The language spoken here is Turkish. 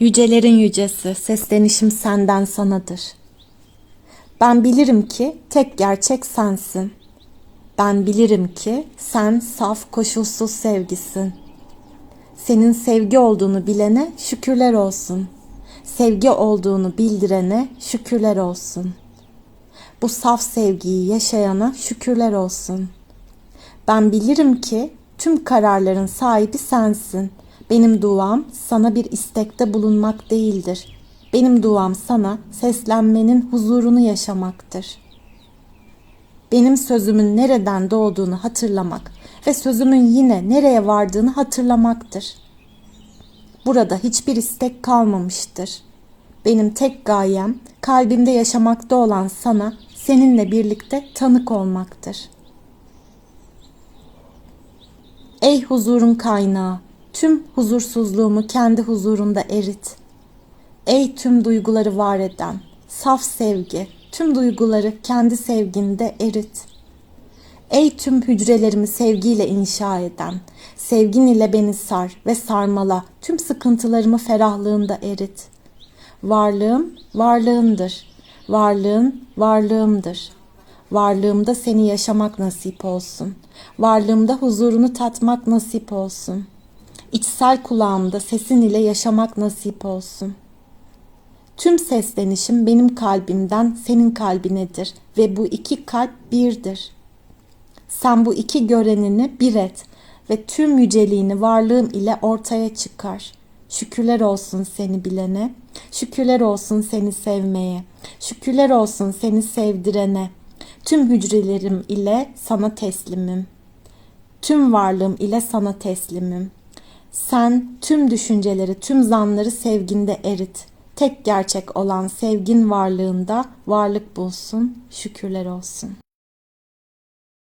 Yücelerin yücesi, seslenişim senden sanadır. Ben bilirim ki tek gerçek sensin. Ben bilirim ki sen saf koşulsuz sevgisin. Senin sevgi olduğunu bilene şükürler olsun. Sevgi olduğunu bildirene şükürler olsun. Bu saf sevgiyi yaşayana şükürler olsun. Ben bilirim ki tüm kararların sahibi sensin. Benim duam sana bir istekte bulunmak değildir. Benim duam sana seslenmenin huzurunu yaşamaktır. Benim sözümün nereden doğduğunu hatırlamak ve sözümün yine nereye vardığını hatırlamaktır. Burada hiçbir istek kalmamıştır. Benim tek gayem kalbimde yaşamakta olan sana seninle birlikte tanık olmaktır. Ey huzurun kaynağı, tüm huzursuzluğumu kendi huzurunda erit. Ey tüm duyguları var eden, saf sevgi, tüm duyguları kendi sevginde erit. Ey tüm hücrelerimi sevgiyle inşa eden, sevgin ile beni sar ve sarmala, tüm sıkıntılarımı ferahlığında erit. Varlığım, varlığındır. Varlığın, varlığımdır. Varlığımda seni yaşamak nasip olsun. Varlığımda huzurunu tatmak nasip olsun. İçsel kulağımda sesin ile yaşamak nasip olsun. Tüm seslenişim benim kalbimden senin kalbinedir ve bu iki kalp birdir. Sen bu iki görenini bir et ve tüm yüceliğini varlığım ile ortaya çıkar. Şükürler olsun seni bilene, şükürler olsun seni sevmeye, şükürler olsun seni sevdirene. Tüm hücrelerim ile sana teslimim. Tüm varlığım ile sana teslimim. Sen tüm düşünceleri, tüm zanları sevginde erit. Tek gerçek olan sevgin varlığında varlık bulsun, şükürler olsun.